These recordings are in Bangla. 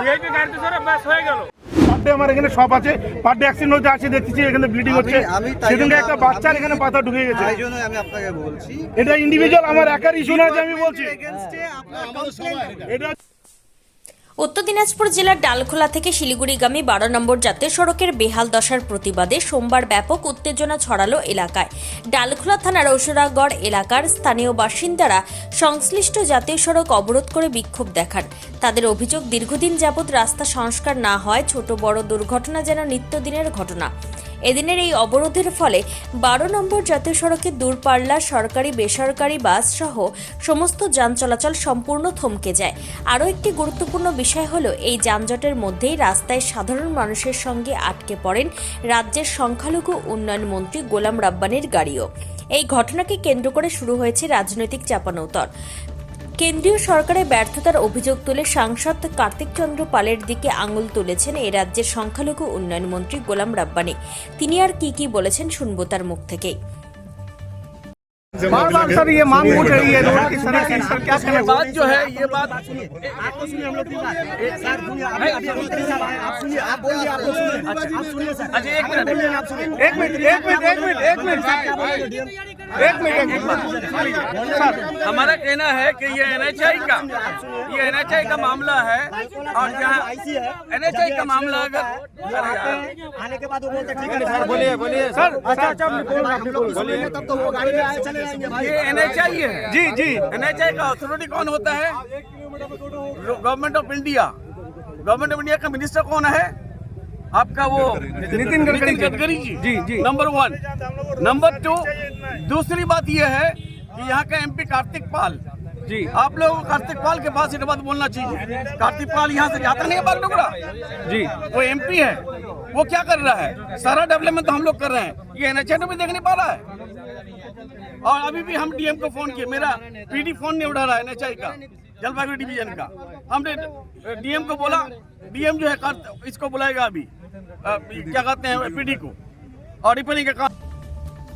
ভিআইপি গাড়িতে ধরে ব্যাস হয়ে গেল। পার আমার এখানে সব আছে। পার ডে অ্যাক্সিডেন্ট হচ্ছে আসে দেখতেছি এখানে ব্লিডিং হচ্ছে। সেদিনকে একটা বাচ্চার এখানে পাতা ঢুকে গেছে। আমি আপনাকে বলছি। এটা ইন্ডিভিজুয়াল আমার একার ইস্যু না যে আমি বলছি। এটা। উত্তর দিনাজপুর জেলার ডালখোলা থেকে শিলিগুড়িগামী বারো নম্বর জাতীয় সড়কের বেহাল দশার প্রতিবাদে সোমবার ব্যাপক উত্তেজনা ছড়ালো এলাকায়। ডালখোলা থানার ঔষরাগড় এলাকার স্থানীয় বাসিন্দারা সংশ্লিষ্ট জাতীয় সড়ক অবরোধ করে বিক্ষোভ দেখান। তাদের অভিযোগ, দীর্ঘদিন যাবৎ রাস্তা সংস্কার না হয়, ছোট বড় দুর্ঘটনা যেন নিত্যদিনের ঘটনা। এদিনের এই অবরোধের ফলে বারো নম্বর জাতীয় সড়কে দূরপাল্লা, সরকারি, বেসরকারি বাস সহ সমস্ত যান চলাচল সম্পূর্ণ থমকে যায়। আরও একটি গুরুত্বপূর্ণ বিষয় হলো, এই যানজটের মধ্যেই রাস্তায় সাধারণ মানুষের সঙ্গে আটকে পড়েন রাজ্যের সংখ্যালঘু উন্নয়ন মন্ত্রী গোলাম রাব্বানির গাড়িও। এই ঘটনাকে কেন্দ্র করে শুরু হয়েছে রাজনৈতিক চাপানৌতর কেন্দ্রীয় সরকারের ব্যর্থতার অভিযোগ তুলে সাংসদ কার্তিক চন্দ্র পালের দিকে আঙুল তুলেছেন এ রাজ্যের সংখ্যালঘু উন্নয়ন মন্ত্রী গোলাম রাব্বানি তিনি আর কি কি বলেছেন শুনবো তার মুখ থেকেই बार बार सर ये मांग उठ रही है रोड की सड़क की सर क्या करें बात जो है ये बात अच्छा एक मिनट एक मिनट एक मिनट एक मिनट एक मिनट एक मिनट एक मिनट। सर हमारा कहना है कि ये एनएचआई का ये एनएचआई का मामला है और जहाँ एनएचआई का मामला अगर आने के बाद वो बोलते ठीक है सर बोलिए बोलिए सर अच्छा अच्छा बोलिए तब तो वो गाड़ी में आए चले जाएँगे भाई। ये एनएचआई है। जी जी एनएचआई का अथॉरिटी कौन होता है? Government of India government of India का मिनिस्टर कौन है? आपका वो नितिन गडकरी गडकरी जी। जी, जी। Number one. नंबर टू दूसरी बात यह है कि यहाँ का एमपी कार्तिक पाल। जी। आप लोगों को कार्तिक पाल के पास ये बात बोलना चाहिए। कार्तिक पाल यहाँ से जाता नहीं है बागडोगरा जी। वो एमपी है। वो क्या कर रहा है? सारा डेवलपमेंट तो हम लोग कर रहे हैं। ये एनएचआई भी देख नहीं पा रहा है। और अभी भी हम डीएम को फ़ोन किए। मेरा पीडी फ़ोन नहीं उठा रहा है एनएचआई का। जलपाईगुड़ी डिवीज़न का। हमने डीएम को बोला। डीएम जो है इसको बुलाएगा अभी। क्या कहते हैं पीडी को और रिपेयरिंग का काम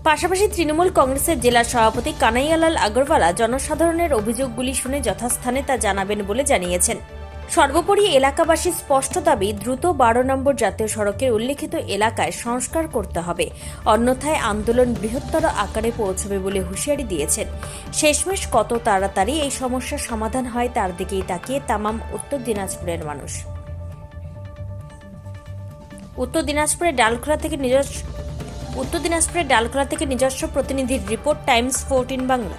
পাশাপাশি তৃণমূল কংগ্রেসের জেলা সভাপতি কানাইয়ালাল আগরওয়ালা জনসাধারণের অভিযোগগুলি শুনে যথাস্থানে তা জানাবেন বলে জানিয়েছেন সর্বোপরি এলাকাবাসীর স্পষ্ট দাবি দ্রুত বারো নম্বর জাতীয় সড়কের উল্লেখিত এলাকায় সংস্কার করতে হবে অন্যথায় আন্দোলন বৃহত্তর আকারে পৌঁছবে বলে হুঁশিয়ারি দিয়েছেন শেষমেশ কত তাড়াতাড়ি এই সমস্যার সমাধান হয় তার দিকেই তাকিয়ে তামাম উত্তর দিনাজপুরের মানুষ উত্তর দিনাজপুরের ডালখোলা থেকে নিজস্ব উত্তর দিনাজপুরের ডালখোলা থেকে নিজস্ব প্রতিনিধির রিপোর্ট, টাইমস, ফোরটিন বাংলা।